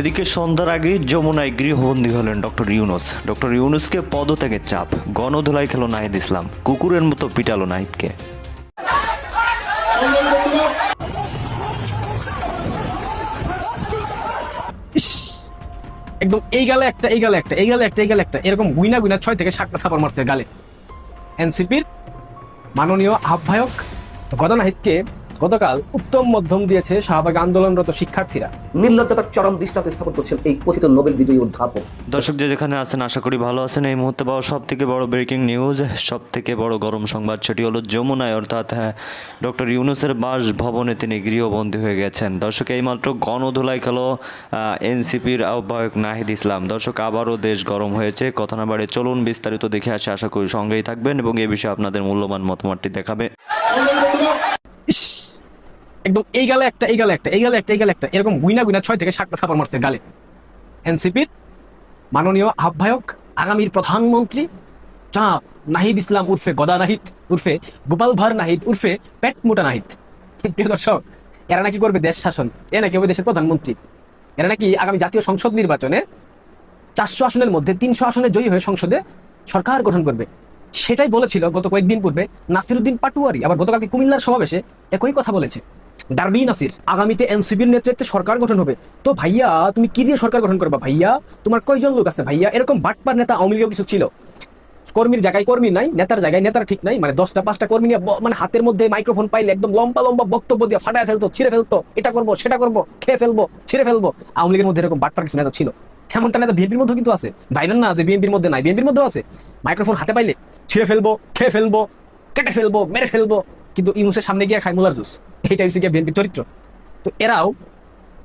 এদিকে সন্ধ্যার আগে যমুনায় গৃহবন্দী হলেন ডক্টর ইউনুস। ডক্টর ইউনুসকে পদত্যাগের চাপ, গণধোলাই খেলো নাহিদ ইসলাম, কুকুরের মতো পিটালো নাহিদকে। একদম এই গালে একটা এই গালে একটা এই গালে একটা এই গালে একটা, এরকম গুইনা গুইনা ছয় থেকে সাতটা থাপড় মারছে গালে। এনসিপির মাননীয় আহ্বায়ক গদনাহিতকে গতকাল উত্তম মধ্যম দিয়েছে শাহবাগ আন্দোলনরত শিক্ষার্থীরা। নির্লজ্জতার চরম দৃষ্টান্ত স্থাপন করছেন এই কথিত নোবেল বিজয়ী অধ্যাপক। দর্শক যে যেখানে আছেন আশা করি ভালো আছেন। এই মুহূর্তে পাওয়া সব থেকে বড় ব্রেকিং নিউজ সব থেকে বড় গরম সংবাদ সেটি হলো যমুনায় অর্থাৎ হ্যাঁ ডক্টর ইউনুসের বাসভবনে তিনি গৃহবন্দী হয়ে গেছেন। দর্শক এইমাত্র গণধোলাই খেলো এনসিপির আহ্বায়ক নাহিদ ইসলাম। দর্শক আবারও দেশ গরম হয়েছে। কথা না বাড়ে চলুন বিস্তারিত দেখে আসে। আশা করি সঙ্গেই থাকবেন এবং এ বিষয়ে আপনাদের মূল্যবান মতামতটি দেখাবে। একদম এই গালে একটা, এই গালে একটা, এই গালে একটা, এই গালে একটা। এরকম গুইনা গুইনা ছয় থেকে সাতটা থাপড় মারছে গালে। এনসিপির মাননীয় আহ্বায়ক, আগামীর প্রধানমন্ত্রী, জনাব নাহিদ ইসলাম উর্ফে গদা নাহিদ, উর্ফে গোপাল ভার নাহিদ, উর্ফে পেট মোটা নাহিদ। প্রিয় দর্শক, এরা নাকি করবে দেশ শাসন? এ নাকি হবে দেশের প্রধানমন্ত্রী? এরা নাকি আগামী জাতীয় সংসদ নির্বাচনে চারশো আসনের মধ্যে তিনশো আসনে জয়ী হয়ে সংসদে সরকার গঠন করবে? সেটাই বলেছিল গত কয়েকদিন পূর্বে নাসিরুদ্দিন পাটুয়ারি। আবার গতকালকে কুমিল্লার সমাবেশে একই কথা বলেছে। ডারবি নাসির আগামীতে নেতৃত্বে সরকার গঠন হবে। তো ভাইয়া, তুমি কি দিয়ে সরকার গঠন করবা ভাইয়া? তোমার কয়জন লোক আছে ভাইয়া? এরকম বাটপার নেতা আওয়ামী কিছু ছিল। কর্মীর জায়গায় কর্মী নাই, নেতার জায়গায় নেতার ঠিক নাই। মানে দশটা, পাঁচটা কর্মী নিয়ে মানে হাতের মধ্যে মাইক্রোফোন পাইলে একদম লম্বা লম্বা বক্তব্য দিয়ে ফাটায় ফেলতো, ছিঁড়ে ফেলতো। এটা করব, সেটা করব, খেয়ে ফেলব, ছিঁড়ে ফেলব। আওয়ামী লীগের মধ্যে এরকম বাটপার কিছু নেতা ছিল। এমনটা নেতা বিএনপির মধ্যে কিন্তু আছে। ভাইবেন না যে বিএনপির মধ্যে নাই, বিএনপির মধ্যেও আছে। মাইক্রোফোন হাতে পাইলে ছিঁড়ে ফেলব, খেয়ে ফেলব, কেটে ফেলব, মেরে ফেলব। কিন্তু ইউনুসের সামনে গিয়ে খাই মোলার জুস। এইটা হচ্ছে গিয়ে বিএনপির চরিত্র। তো এরাও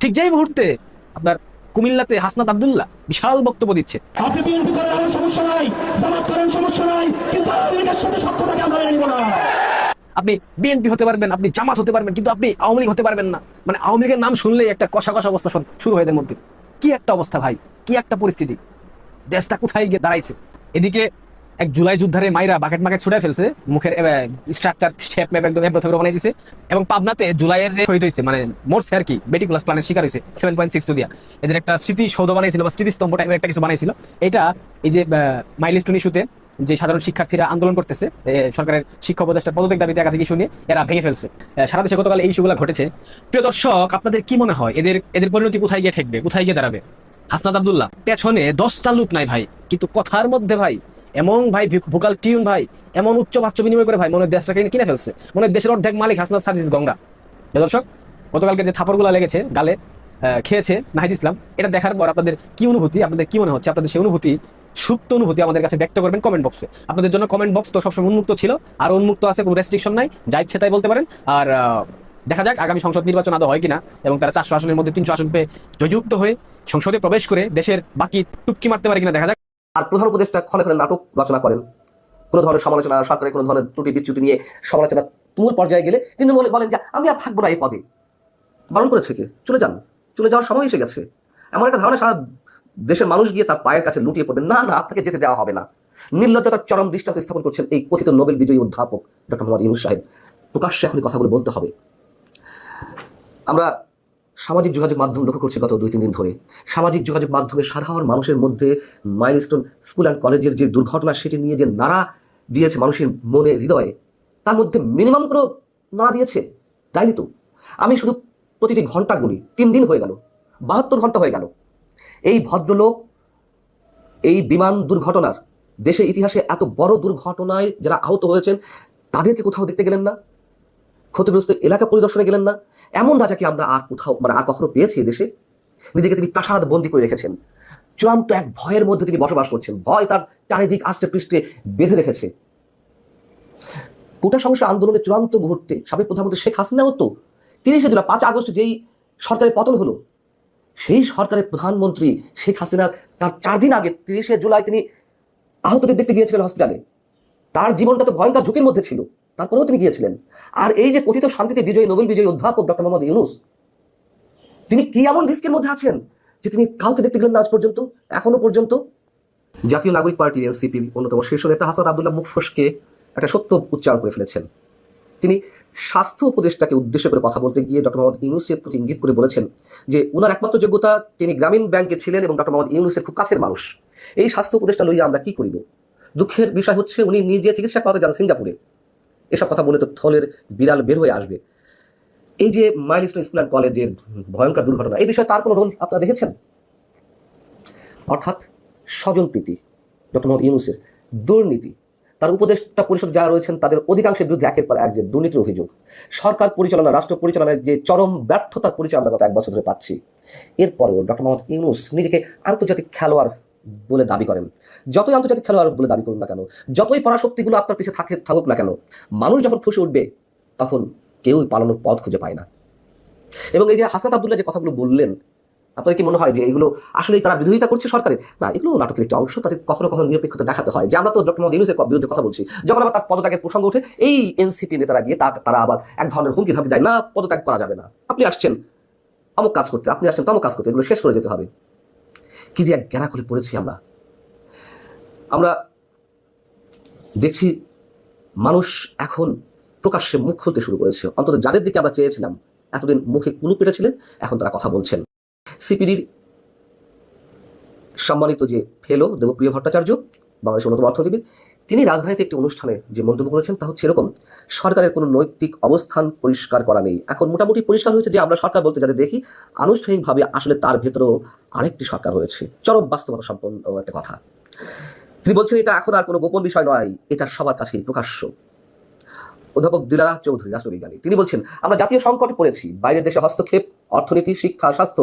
ঠিক যেই মুহূর্তে আপনার কুমিল্লাতে হাসনাত আবদুল্লাহ বিশাল বক্তব্য দিচ্ছে। আপনি বিএনপি করেন আমার সমস্যা নাই জামাত করেন সমস্যা নাই কিন্তু আওয়ামী লীগের সাথে সক্ষতাকে আমরা মেনে নিব না। আপনি বিএনপি হতে পারবেন আপনি জামাত হতে পারবেন কিন্তু আপনি আওয়ামী লীগ হতে পারবেন না। মানে আওয়ামী লীগের নাম শুনলেই একটা কষা কষা অবস্থা শুরু- হয় এদের মধ্যে। কি একটা অবস্থা ভাই কি একটা পরিস্থিতি। দেশটা কোথায় গিয়ে দাঁড়াইছে? এদিকে এক জুলাই যুদ্ধারে মাইরা বাকেট মাকেট ছুড়ে ফেলছে। মুখের স্ট্রাকচার শেপ ম্যাপ একদম থেবড়ো বানাই দিছে। এবং পাবনাতে জুলাইয়ের যে শহীদ হয়েছে মানে মরছে আর কি বেটিকুলাস প্ল্যানের শিকার হয়েছে সেভেন পয়েন্ট সিক্স দিয়া এদের একটা স্মৃতি সৌধ বানাইছিল বা স্মৃতিস্তম্ভ টাইপের একটা কিছু বানাইছিল। এটা এই যে মাইলিস্টন ইস্যুতে যে সাধারণ শিক্ষার্থীরা আন্দোলন করতেছে সরকারের শিক্ষা উপদেষ্টা পদত্যাগ দাবিতে একাধিক ইস্যু নিয়ে এরা ভেঙে ফেলছে। সারা দেশে গতকাল এই ইস্যুগুলো ঘটেছে। প্রিয় দর্শক, আপনাদের কি মনে হয়? এদের এদের পরিণতি কোথায় গিয়ে ঠেকবে, কোথায় গিয়ে দাঁড়াবে? হাসনাত আব্দুল্লাহ, পেছনে দশটা লোক নাই ভাই, কিন্তু কথার মধ্যে ভাই এমন ভাই ভোকাল টিউন ভাই, এমন উচ্চ বাচ্চ বিনিময় করে ভাই মনে হয় দেশটাকে কিনে ফেলছে। মনে হয় দেশের অর্ধেক মালিক হাসনাত সার্জিস গঙ্গা। দর্শক, গতকালকে যে থাপড়গুলো লেগেছে, গালে খেয়েছে নাহিদ ইসলাম, এটা দেখার পর আপনাদের কি অনুভূতি, আপনাদের কি মনে হচ্ছে? আপনাদের সেই অনুভূতি, সুপ্ত অনুভূতি আমাদের কাছে ব্যক্ত করবেন কমেন্ট বক্সে আপনাদের জন্য কমেন্ট বক্স তো সবসময় উন্মুক্ত ছিল, আর উন্মুক্ত আছে কোনো রেস্ট্রিকশন নাই, যা ইচ্ছে তাই বলতে পারেন। আর দেখা যাক আগামী সংসদ নির্বাচন আদৌ হয় কিনা, এবং তারা চারশো আসনের মধ্যে তিনশো আসন পেয়ে জয়যুক্ত হয়ে সংসদে প্রবেশ করে দেশের বাকি টুপকি মারতে পারে কিনা দেখা যাক। আর প্রধান উপদেষ্টা ক্ষণে ক্ষণে নাটক রচনা করেন। কোনো ধরনের সমালোচনা, সরকারের কোনো ধরনের ত্রুটি, বিচ্যুতি নিয়ে সমালোচনা তুমুল পর্যায়ে গেলে তিনি বলে- বলেন যে, আমি আর থাকব না এই পদে। বারণ করেছে কে? চলে যান। চলে যাওয়ার সময় এসে গেছে। এমন একটা ধারণা সারা দেশের মানুষ গিয়ে তার পায়ের কাছে লুটিয়ে পড়বেন। না না, আপনাকে যেতে দেওয়া হবে না। নির্লজ্জতার চরম দৃষ্টান্ত স্থাপন করছেন এই কথিত নোবেল বিজয়ী অধ্যাপক ডক্টর মোহাম্মদ ইউনুস সাহেব। প্রকাশ্যে এখন কথাগুলো বলতে হবে। আমরা সামাজিক যোগাযোগ মাধ্যম লক্ষ্য করছি গত দুই তিন দিন ধরে। সামাজিক যোগাযোগ মাধ্যমে সাধারণ মানুষের মধ্যে মাইলস্টোন স্কুল অ্যান্ড কলেজের যে দুর্ঘটনা, সেটি নিয়ে যে নাড়া দিয়েছে মানুষের মনে হৃদয়ে, তার মধ্যে মিনিমাম কোনো নাড়া দিয়েছে? তাইনি তো। আমি শুধু প্রতিটি ঘণ্টা গুলি, তিন দিন হয়ে গেল, বাহাত্তর ঘণ্টা হয়ে গেল। এই ভদ্রলোক, এই বিমান দুর্ঘটনার, দেশের ইতিহাসে এত বড় দুর্ঘটনায় যারা আহত হয়েছেন, তাদেরকে কোথাও দেখতে গেলেন না? ক্ষতিগ্রস্ত এলাকা পরিদর্শনে গেলেন না। এমন রাজাকে আমরা আর কোথাও মানে আর কখনো পেয়েছি দেশে নিজেকে তিনি প্রাসাদ বন্দি করে রেখেছেন। চূড়ান্ত এক ভয়ের মধ্যে তিনি বসবাস করছেন। ভয় তার চারিদিক আষ্টে পৃষ্ঠে বেঁধে রেখেছে। কোটা সমস্যা আন্দোলনের চূড়ান্ত মুহূর্তে সাবেক প্রধানমন্ত্রী শেখ হাসিনাও তো তিরিশে জুলাই, পাঁচ আগস্ট যেই সরকারের পতন হলো, সেই সরকারের প্রধানমন্ত্রী শেখ হাসিনা তার চার দিন আগে তিরিশে জুলাই তিনি আহতদের দেখতে গিয়েছিলেন হসপিটালে তার জীবনটা তো ভয়ঙ্কর ঝুঁকির মধ্যে ছিল। তারপরেও তিনি গিয়েছিলেন। আর এই যে কথিত শান্তিতে বিজয়ী, নোবেল বিজয়ী অধ্যাপক ডক্টর মোহাম্মদ ইউনুস, তিনি কি এমন রিস্কের মধ্যে আছেন যে তিনি কাউকে দেখতে গেলেন না আজ পর্যন্ত, এখনও পর্যন্ত? জাতীয় নাগরিক পার্টি এনসিপির অন্যতম শীর্ষ নেতা হাসান আবদুল্লাহ মুখফসকে একটা সত্য উচ্চারণ করে ফেলেছেন। তিনি স্বাস্থ্য উপদেষ্টাকে উদ্দেশ্য করে কথা বলতে গিয়ে ডক্টর মোহাম্মদ ইউনুসের প্রতি ইঙ্গিত করে বলেছেন যে উনার একমাত্র যোগ্যতা তিনি গ্রামীণ ব্যাংকে ছিলেন এবং ডক্টর মোহাম্মদ ইউনুসের খুব কাছের মানুষ। এই স্বাস্থ্য উপদেষ্টা লইয়া আমরা কি করিব? দুঃখের বিষয় হচ্ছে উনি নিজে চিকিৎসা করাতে যান সিঙ্গাপুরে। এসব কথা বলে তো থলের বিড়াল বের হয়ে আসবে। এই যে মাইলস্টোন স্কুল অ্যান্ড কলেজের ভয়ঙ্কর দুর্ঘটনা, এই বিষয়ে তার কোনো রোল আপনারা দেখেছেন? অর্থাৎ স্বজনপ্রীতি ডক্টর মোহাম্মদ ইউনুসের দুর্নীতি, তার উপদেষ্টা পরিষদ যারা রয়েছেন, তাদের অধিকাংশের বিরুদ্ধে একের পর এক যে দুর্নীতির অভিযোগ, সরকার পরিচালনা, রাষ্ট্র পরিচালনার যে চরম ব্যর্থতার পরিচয় আমরা গত এক বছর ধরে পাচ্ছি। এরপরেও ডক্টর মোহাম্মদ ইউনুস নিজেকে আন্তর্জাতিক খেলোয়াড় বলে দাবি করেন। যতই আন্তর্জাতিক খেলোয়াড় বলে দাবি করুন না কেন, যতই পরাশক্তিগুলো আপনার পিছিয়ে থাকে, থাকুক না কেন, মানুষ যখন ফুসে উঠবে, তখন কেউই পালানোর পথ খুঁজে পায় না। এবং এই যে হাসান আবদুল্লাহ যে কথাগুলো বললেন, আপনাদের কি মনে হয় যে এগুলো আসলেই তারা বিরোধিতা করছে সরকারের না, এগুলো নাটকের একটি অংশ, তাদের কখনো কখনো নিরপেক্ষতা দেখাতে হয়। যে আমরা তো ডক্টর মোহাম্মদ ইউনুসের বিরুদ্ধে কথা বলছি, যখন আবার তার পদত্যাগের প্রসঙ্গ ওঠে, এই এনসিপি নেতারা গিয়ে তা- তারা আবার এক ধরনের হুমকি ধামকি দেয়, না, পদত্যাগ করা যাবে না। আপনি আসছেন, অমুক কাজ করতে, আপনি আসছেন, তমুক কাজ করতে, এগুলো শেষ করে যেতে হবে। কি যে এক গেরা করে পড়েছি আমরা। আমরা দেখছি মানুষ এখন প্রকাশ্যে মুখ খুলতে শুরু করেছে। অন্তত যাদের দিকে আমরা চেয়েছিলাম, এতদিন মুখে কুলু পেটেছিলেন, এখন তারা কথা বলছেন। সিপিডির সম্মানিত যে ফেলো দেবপ্রিয় ভট্টাচার্য, বাংলাদেশের অন্যতম অর্থনীতিবিদ তিনি রাজধানীতে একটি অনুষ্ঠানে যে মন্তব্য করেছেন তা হচ্ছে এরকম, সরকারের কোনো নৈতিক অবস্থান পরিষ্কার করা নেই। এখন মোটামুটি পরিষ্কার হয়েছে যে আমরা সরকার বলতে যাতে দেখি, আনুষ্ঠানিকভাবে আসলে তার ভেতরেও আরেকটি সরকার রয়েছে। চরম বাস্তবতা সম্পন্ন একটা কথা। তিনি বলছেন, এটা এখন আর কোনো গোপন বিষয় নয়, এটা সবার কাছেই প্রকাশ্য। অধ্যাপক দিলারা চৌধুরী, রাষ্ট্রবিজ্ঞানী, তিনি বলছেন, আমরা জাতীয় সংকটে পড়েছি, বাইরের দেশে হস্তক্ষেপ, অর্থনীতি, শিক্ষা, স্বাস্থ্য,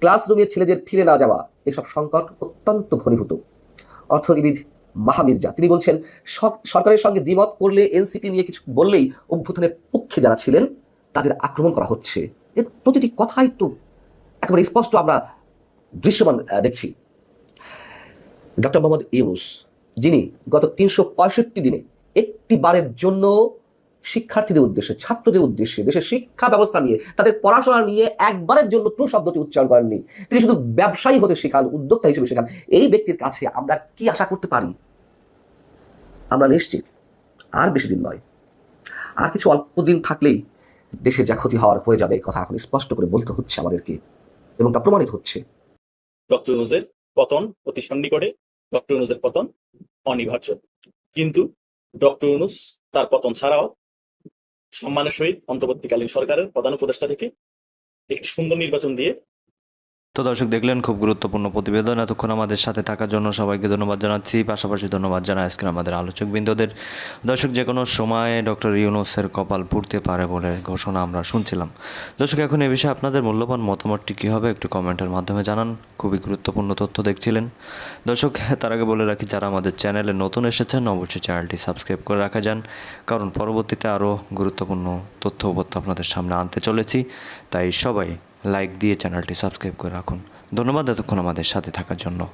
ক্লাসরুমে ছেলেদের ফিরে না যাওয়া, এসব সংকট অত্যন্ত ঘনীভূত। অর্থনীতিবিদ মাহামির্জা তিনি বলছেন সরকারের সঙ্গে দ্বিমত করলে এনসিপি নিয়ে কিছু বললেই অভ্যুত্থানের পক্ষে যারা ছিলেন, তাদের আক্রমণ করা হচ্ছে। এর প্রতিটি কথাই তো একেবারে স্পষ্ট আমরা দৃশ্যমান দেখছি। ডক্টর মোহাম্মদ ইউনুস, যিনি গত তিনশো পঁয়ষট্টি দিনে একটি বারের জন্য শিক্ষার্থীদের উদ্দেশ্যে, ছাত্রদের উদ্দেশ্যে, দেশের শিক্ষা ব্যবস্থা নিয়ে, তাদের পড়াশোনা নিয়ে একবারের জন্য ট্রু শব্দটি উচ্চারণ করেননি। তিনি শুধু ব্যবসায়ী হতে শেখান, উদ্যোক্তা হিসেবে শেখান। এই ব্যক্তির কাছে আমরা কি আশা করতে পারি? আমরা নিশ্চিত, আর বেশি দিন নয়। আর কিছু অল্প দিন থাকলেই দেশে যা ক্ষতি হওয়ার হয়ে যাবে এই কথা এখন স্পষ্ট করে বলতে হচ্ছে আমাদেরকে এবং তা প্রমাণিত হচ্ছে। ডক্টর ইউনুসের পতন অতি সন্নিকটে, ডক্টর ইউনুসের পতন অনিবার্য। কিন্তু ডক্টর ইউনুস তার পতন ছাড়াও সম্মানের সহিত অন্তর্বর্তীকালীন সরকারের প্রধান উপদেষ্টা থেকে একটি সুন্দর নির্বাচন দিয়ে তো দর্শক, দেখলেন খুব গুরুত্বপূর্ণ প্রতিবেদন। এতক্ষণ আমাদের সাথে থাকার জন্য সবাইকে ধন্যবাদ জানাচ্ছি। পাশাপাশি ধন্যবাদ জানাই আজকের আমাদের আলোচক বিন্দুদের দর্শক, যে কোনো সময়ে ডক্টর ইউনুসের কপাল পুড়তে পারে বলে ঘোষণা আমরা শুনছিলাম। দর্শক, এখন এ বিষয়ে আপনাদের মূল্যবান মতামতটি কী হবে একটু কমেন্টের মাধ্যমে জানান। খুবই গুরুত্বপূর্ণ তথ্য দেখছিলেন। দর্শক, তার আগে বলে রাখি, যারা আমাদের চ্যানেলে নতুন এসেছেন, অবশ্যই চ্যানেলটি সাবস্ক্রাইব করে রাখা যান। কারণ পরবর্তীতে আরও গুরুত্বপূর্ণ তথ্য উপত্য আপনাদের সামনে আনতে চলেছি। তাই সবাই লাইক দিয়ে চ্যানেলটি সাবস্ক্রাইব করে রাখুন। ধন্যবাদ এতক্ষণ আমাদের সাথে থাকার জন্য।